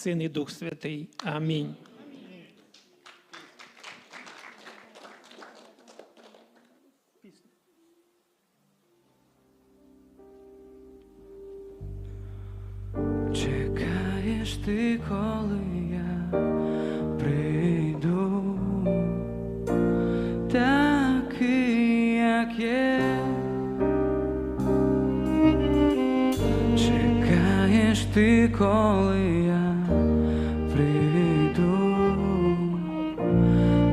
Син і Дух Святий. Амінь. Чекаєш ти коли? ти, коли я прийду,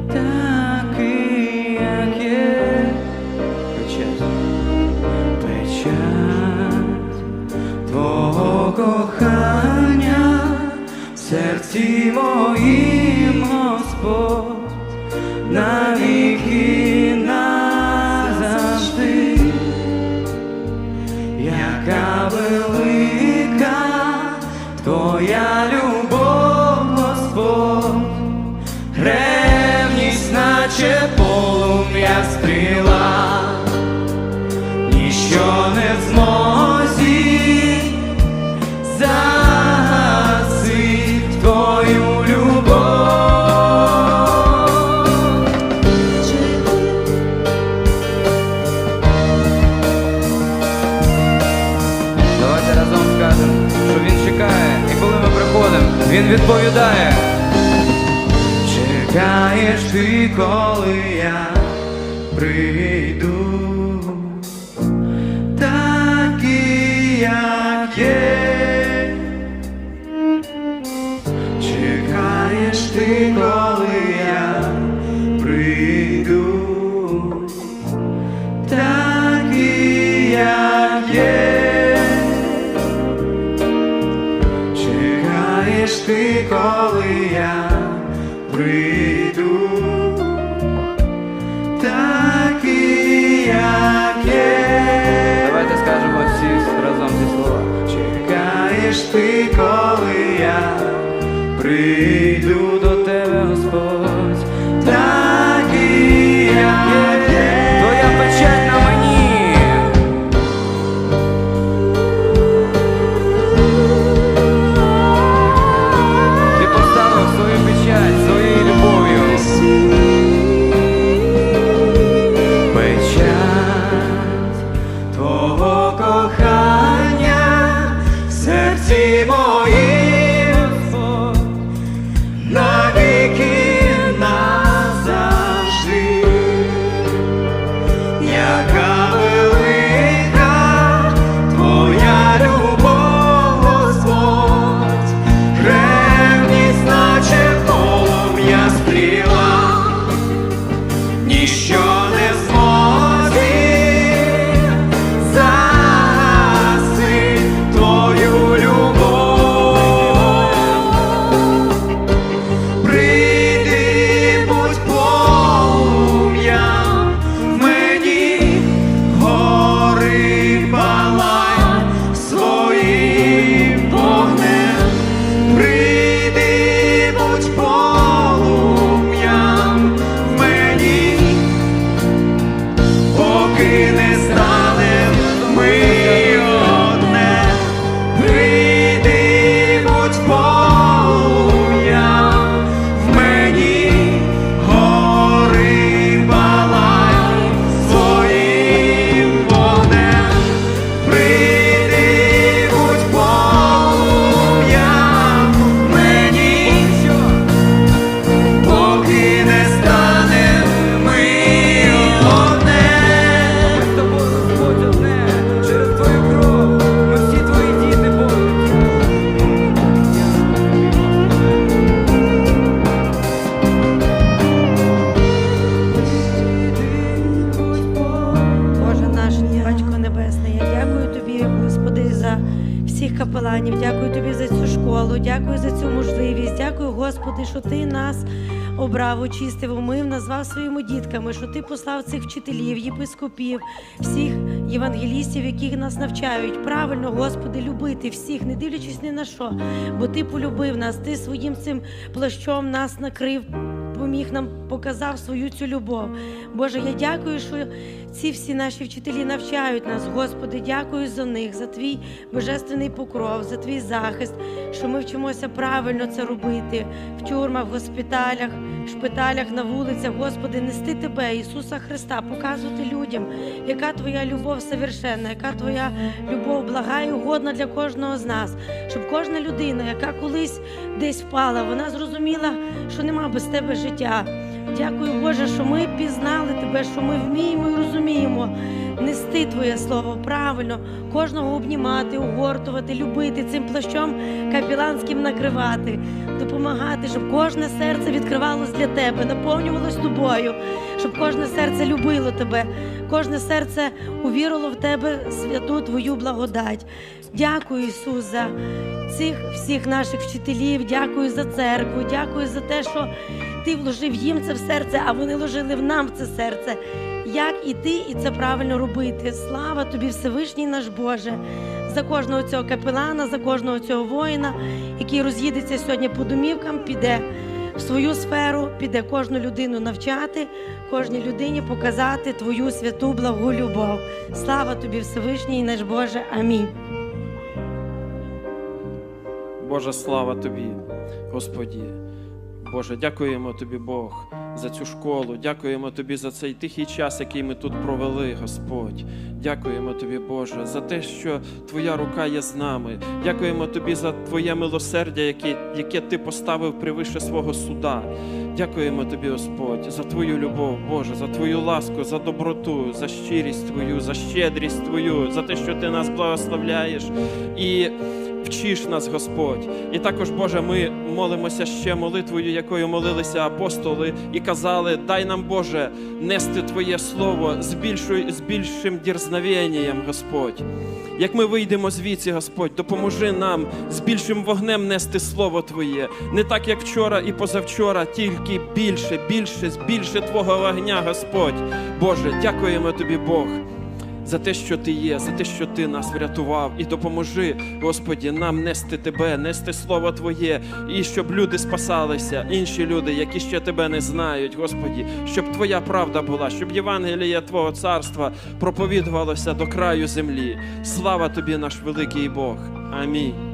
такий, як є печать, кохання в серці моїм Господь. Diário. він відповідає, чекаєш ти, коли я прийду, такий, як є. Free do the Дякую за цю можливість. Дякую, Господи, що ти нас обрав, очистив, умив, назвав своїми дітками, що ти послав цих вчителів, єпископів, всіх євангелістів, яких нас навчають. Правильно, Господи, любити всіх, не дивлячись ні на що, бо ти полюбив нас, ти своїм цим плащом нас накрив. Міг нам, показав свою цю любов. Боже, я дякую, що ці всі наші вчителі навчають нас. Господи, дякую за них, за твій божественний покров, за твій захист, що ми вчимося правильно це робити в тюрмах, в госпіталях, в шпиталях, на вулицях. Господи, нести тебе, Ісуса Христа, показувати людям, яка твоя любов совершенна, яка твоя любов блага і угодна для кожного з нас, щоб кожна людина, яка колись десь впала, вона зрозуміла, що нема без тебе життя. Дякую, Боже, що ми пізнали Тебе, що ми вміємо і розуміємо нести Твоє Слово правильно, кожного обнімати, угортувати, любити, цим плащом капіланським накривати, допомагати, щоб кожне серце відкривалось для Тебе, наповнювалось тобою, щоб кожне серце любило Тебе, кожне серце увірило в Тебе святу Твою благодать. Дякую, Ісус, за цих всіх наших вчителів, дякую за церкву, дякую за те, що ти вложив їм це в серце, а вони вложили в нам це серце. Як іти і це правильно робити? Слава тобі, Всевишній наш Боже, за кожного цього капелана, за кожного цього воїна, який роз'їдеться сьогодні по домівкам, піде в свою сферу, піде кожну людину навчати, кожній людині показати твою святу благу любов. Слава тобі, Всевишній наш Боже. Амінь. Боже, слава Тобі, Господі. Боже, дякуємо Тобі, Бог, за цю школу. Дякуємо Тобі за цей тихий час, який ми тут провели, Господь. Дякуємо Тобі, Боже, за те, що Твоя рука є з нами. Дякуємо Тобі за Твоє милосердя, яке, яке Ти поставив превише свого суда. Дякуємо Тобі, Господь, за Твою любов, Боже, за Твою ласку, за доброту, за щирість Твою, за щедрість Твою, за те, що Ти нас благословляєш. І Вчиш нас, Господь. І також, Боже, ми молимося ще молитвою, якою молилися апостоли, і казали: дай нам, Боже, нести Твоє Слово з, більшою, з більшим дірзновенням, Господь. Як ми вийдемо звідси, Господь, допоможи нам з більшим вогнем нести Слово Твоє, не так, як вчора і позавчора, тільки більше, більше, більше Твого вогня, Господь. Боже, дякуємо Тобі, Бог за те, що ти є, за те, що ти нас врятував, і допоможи, Господі, нам нести тебе, нести слово Твоє, і щоб люди спасалися, інші люди, які ще тебе не знають, Господі, щоб Твоя правда була, щоб Євангелія Твого царства проповідувалося до краю землі. Слава тобі, наш великий Бог. Амінь.